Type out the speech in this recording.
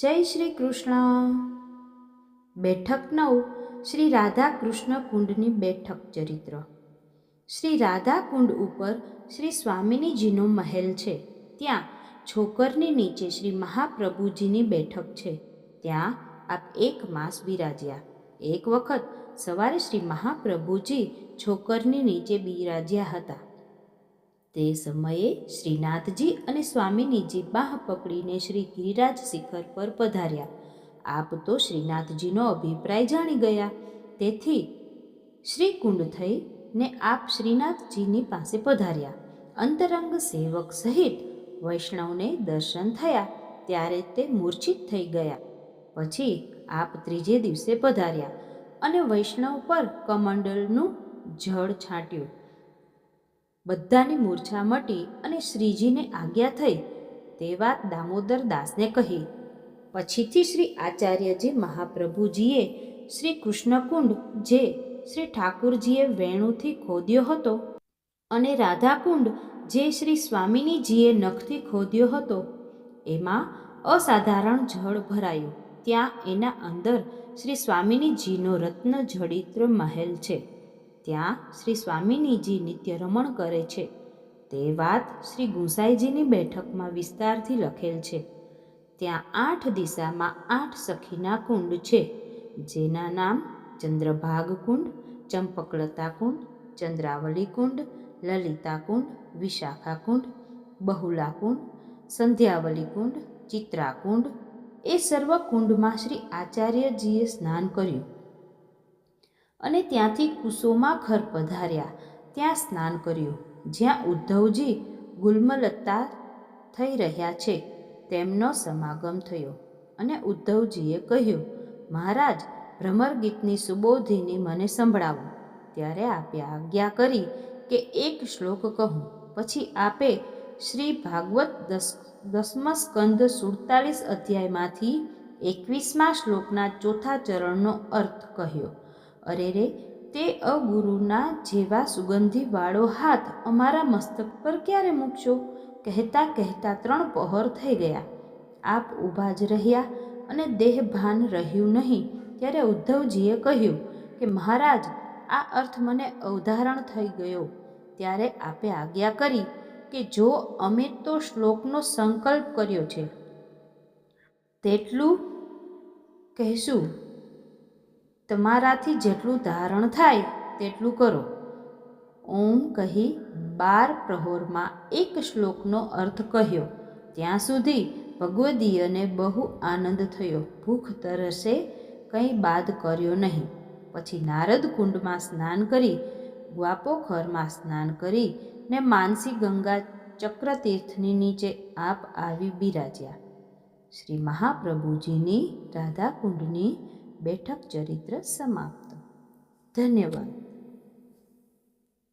જય શ્રી કૃષ્ણ. બેઠક નવ, શ્રી રાધા કૃષ્ણ કુંડની બેઠક ચરિત્ર. શ્રી રાધા કુંડ ઉપર શ્રી સ્વામિનીજીનો મહેલ છે. ત્યાં છોકરની નીચે શ્રી મહાપ્રભુજીની બેઠક છે. ત્યાં આપ એક માસ બિરાજ્યા. એક વખત સવારે શ્રી મહાપ્રભુજી છોકરની નીચે બિરાજ્યા હતા. તે સમયે શ્રીનાથજી અને સ્વામિનીજી બાહ પકડીને શ્રી ગિરિરાજ શિખર પર પધાર્યા. આપ તો શ્રીનાથજીનો અભિપ્રાય જાણી ગયા. તેથી શ્રી કુંડ થઈ ને આપ શ્રીનાથજીની પાસે પધાર્યા. અંતરંગ સેવક સહિત વૈષ્ણવને દર્શન થયા. ત્યારે તે મૂર્છિત થઈ ગયા. પછી આપ ત્રીજે દિવસે પધાર્યા અને વૈષ્ણવ પર કમંડલનું જળ છાંટ્યું. બધાની મૂર્છા મટી અને શ્રીજીને આજ્ઞા થઈ તે વાત દામોદર દાસને કહી. પછીથી શ્રી આચાર્યજી મહાપ્રભુજીએ શ્રી કૃષ્ણકુંડ જે શ્રી ઠાકુરજીએ વેણુથી ખોદ્યો હતો અને રાધાકુંડ જે શ્રી સ્વામિનીજીએ નખથી ખોદ્યો હતો, એમાં અસાધારણ જળ ભરાયું. ત્યાં એના અંદર શ્રી સ્વામિનીજીનો રત્ન જડિત્ર મહેલ છે. ત્યાં શ્રી સ્વામિનીજી નિત્ય રમણ કરે છે. તે વાત શ્રી ગુંસાઈજીની બેઠકમાં વિસ્તારથી લખેલ છે. ત્યાં આઠ દિશામાં આઠ સખીના કુંડ છે. જેના નામ ચંદ્રભાગ કુંડ, ચંપકલતા કુંડ, ચંદ્રાવલી કુંડ, લલિતા કુંડ, વિશાખા કુંડ, બહુલા કુંડ, સંધ્યાવલી કુંડ, ચિત્રા કુંડ. એ સર્વ કુંડમાં શ્રી આચાર્યજીએ સ્નાન કર્યું. અને ત્યાંથી કુસોમાખર પધાર્યા. ત્યાં સ્નાન કર્યું. જ્યાં ઉદ્ધવજી ગુલ્મલતા થઈ રહ્યા છે, તેમનો સમાગમ થયો અને ઉદ્ધવજીએ કહ્યું, મહારાજ, ભ્રમર ગીતની સુબોધિની મને સંભળાવો. ત્યારે આપે આજ્ઞા કરી કે એક શ્લોક કહું. પછી આપે શ્રી ભાગવત દસ દસમા સુડતાલીસ અધ્યાયમાંથી એકવીસમા શ્લોકના ચોથા ચરણનો અર્થ કહ્યો. અરે રે, તે અગુરુના જેવા સુગંધીવાળો હાથ અમારા મસ્તક પર ક્યારે મૂકશો? કહેતા કહેતા ત્રણ પહોર થઈ ગયા. આપ ઊભા જ રહ્યા અને દેહ ભાન રહ્યું નહીં, ત્યારે ઉદ્ધવજીએ કહ્યું કે, મહારાજ, આ અર્થ મને અવધારણ થઈ ગયો. ત્યારે આપે આજ્ઞા કરી કે, જો અમે તો શ્લોકનો સંકલ્પ કર્યો છે, તેટલું કહેશું તમારાથી જેટલું ધારણ થાય, તેટલું કરો. ઓમ કહી બાર પ્રહોરમાં એક શ્લોકનો અર્થ કહ્યો. ત્યાં સુધી ભગવદીયને બહુ આનંદ થયો. ભૂખ તરસે કંઈ બાદ કર્યો નહીં. પછી નારદ કુંડમાં સ્નાન કરી ગ્વાપોખરમાં સ્નાન કરી ને માનસી ગંગા ચક્રતીર્થની નીચે આપ આવી બિરાજ્યા. શ્રી મહાપ્રભુજીની રાધાકુંડની બેઠક ચરિત્ર સમાપ્ત. ધન્યવાદ.